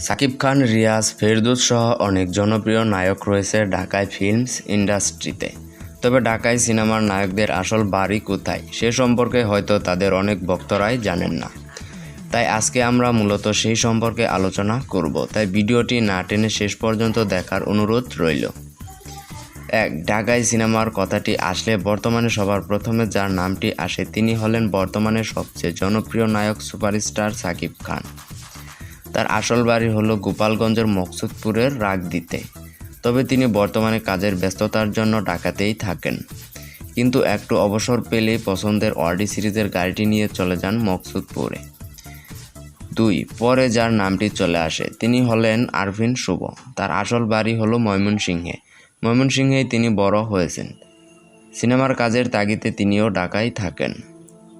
সাকিব খান, রিয়াজ ফেরদৌস সহ অনেক জনপ্রিয় নায়ক রয়েছে ঢাকায় ফিল্মস ইন্ডাস্ট্রিতে। তবে ঢাকায় সিনেমার নায়কদের আসল বাড়ি কোথায়, সে সম্পর্কে হয়তো তাদের অনেক ভক্তরাই জানেন না। তাই আজকে আমরা মূলত সেই সম্পর্কে আলোচনা করব। তাই ভিডিওটি না টেনে শেষ পর্যন্ত দেখার অনুরোধ রইল। এক ঢাকায় সিনেমার কথাটি আসলে বর্তমানে সবার প্রথমে যার নামটি আসে তিনি হলেন বর্তমানে সবচেয়ে জনপ্রিয় নায়ক সুপারস্টার সাকিব খান। তার আসল বাড়ি হলো গোপালগঞ্জের মকসুদপুরের রাগদিতে। তবে তিনি বর্তমানে কাজের ব্যস্ততার জন্য ঢাকাতেই থাকেন। কিন্তু একটু অবসর পেলেই পছন্দের অডি সিরিজের গাড়িটি নিয়ে চলে যান মকসুদপুরে। দুই, পরে যার নামটি চলে আসে, তিনি হলেন আরভিন শুভ। তার আসল বাড়ি হলো ময়মনসিংহে। ময়মনসিংহেই তিনি বড় হয়েছেন। সিনেমার কাজের তাগিদে তিনিও ঢাকায় থাকেন।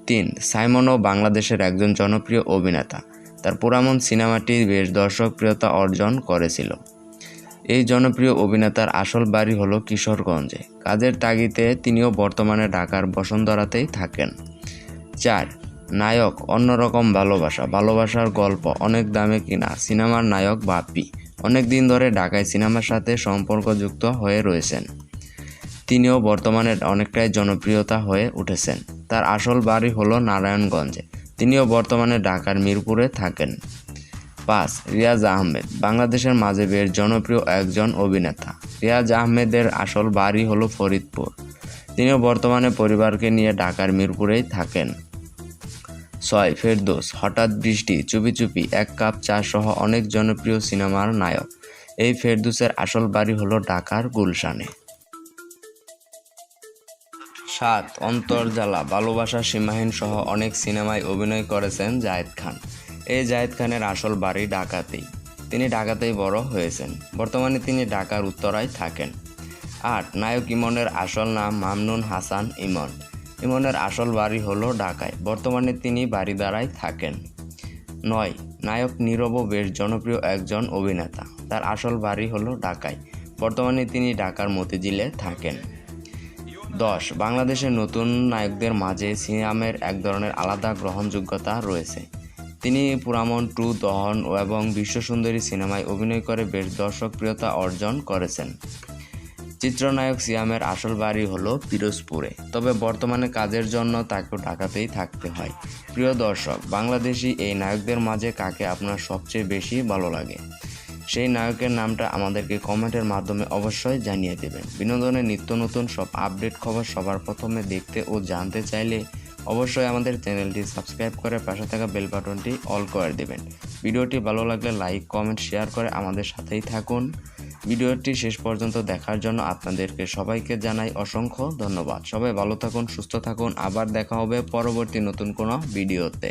তিন, সাইমনও বাংলাদেশের একজন জনপ্রিয় অভিনেতা। তার পুরামন সিনেমাটি বেশ দর্শকপ্রিয়তা অর্জন করেছিল। এই জনপ্রিয় অভিনেতার আসল বাড়ি হলো কিশোরগঞ্জে। কাজের তাগিতে তিনিও বর্তমানে ঢাকার বসুন্ধরাতেই থাকেন। চার, নায়ক, অন্যরকম ভালোবাসা। ভালোবাসার গল্প, অনেক দামে কিনা। সিনেমার নায়ক বাপ্পি। অনেক দিন ধরে ঢাকায় সিনেমার সাথে সম্পর্কযুক্ত হয়ে রয়েছেন। তিনিও বর্তমানে অনেকটাই জনপ্রিয়তা হয়ে উঠেছেন। তার আসল বাড়ি হলো নারায়ণগঞ্জে। তিনিও বর্তমানে ঢাকার মিরপুরে থাকেন। পাঁচ, রিয়াজ আহমেদ, বাংলাদেশের মাঝে বেশ জনপ্রিয় একজন অভিনেতা। রিয়াজ আহমেদের আসল বাড়ি হলো ফরিদপুর। তিনিও বর্তমানে পরিবারকে নিয়ে ঢাকার মিরপুরেই থাকেন। ছয়, ফেরদোস, হঠাৎ বৃষ্টি, চুপি চুপি, এক কাপ চা সহ অনেক জনপ্রিয় সিনেমার নায়ক। এই ফেরদৌসের আসল বাড়ি হলো ঢাকার গুলশানে। সাত অন্তর্জালা ভালোবাসা সীমাহীন সহ অনেক সিনেমায় অভিনয় করেছেন জায়েদ খান। এই জায়েদ খানের আসল বাড়ি ঢাকাতেই। তিনি ঢাকাতেই বড় হয়েছেন। বর্তমানে তিনি ঢাকার উত্তরায় থাকেন। আট, নায়ক ইমনের আসল নাম মামনুন হাসান ইমন। ইমনের আসল বাড়ি হলো ঢাকায়। বর্তমানে তিনি বাড়িদারায় থাকেন। নয়, নায়ক নীরবও বেশ জনপ্রিয় একজন অভিনেতা। তার আসল বাড়ি হলো ঢাকায়। বর্তমানে তিনি ঢাকার মতিঝিলে থাকেন। দশ বাংলাদেশের নতুন নায়কদের মাঝে সিয়ামের এক ধরনের আলাদা গ্রহণযোগ্যতা রয়েছে। তিনি পুরামন, টু, দহন এবং বিশ্বসুন্দরী সিনেমায় অভিনয় করে বেশ দর্শকপ্রিয়তা অর্জন করেছেন। চিত্রনায়ক সিয়ামের আসল বাড়ি হলো পিরোজপুরে, তবে বর্তমানে কাজের জন্য তাকে ঢাকাতেই থাকতে হয়। প্রিয় দর্শক, বাংলাদেশি এই নায়কদের মাঝে কাকে আপনার সবচেয়ে বেশি ভালো লাগে? সেই নায়কের নামটা আমাদেরকে কমেন্টের মাধ্যমে অবশ্যই জানিয়ে দেবেন। বিনোদনের নিত্য নতুন সব আপডেট খবর সবার প্রথমে দেখতে ও জানতে চাইলে অবশ্যই আমাদের চ্যানেলটি সাবস্ক্রাইব করে পাশে থাকা বেল বাটনটি অল করে দেবেন। ভিডিওটি ভালো লাগলে লাইক, কমেন্ট, শেয়ার করে আমাদের সাথেই থাকুন। ভিডিওটি শেষ পর্যন্ত দেখার জন্য আপনাদেরকে সবাইকে জানাই অসংখ্য ধন্যবাদ। সবাই ভালো থাকুন, সুস্থ থাকুন। আবার দেখা হবে পরবর্তী নতুন কোনো ভিডিওতে।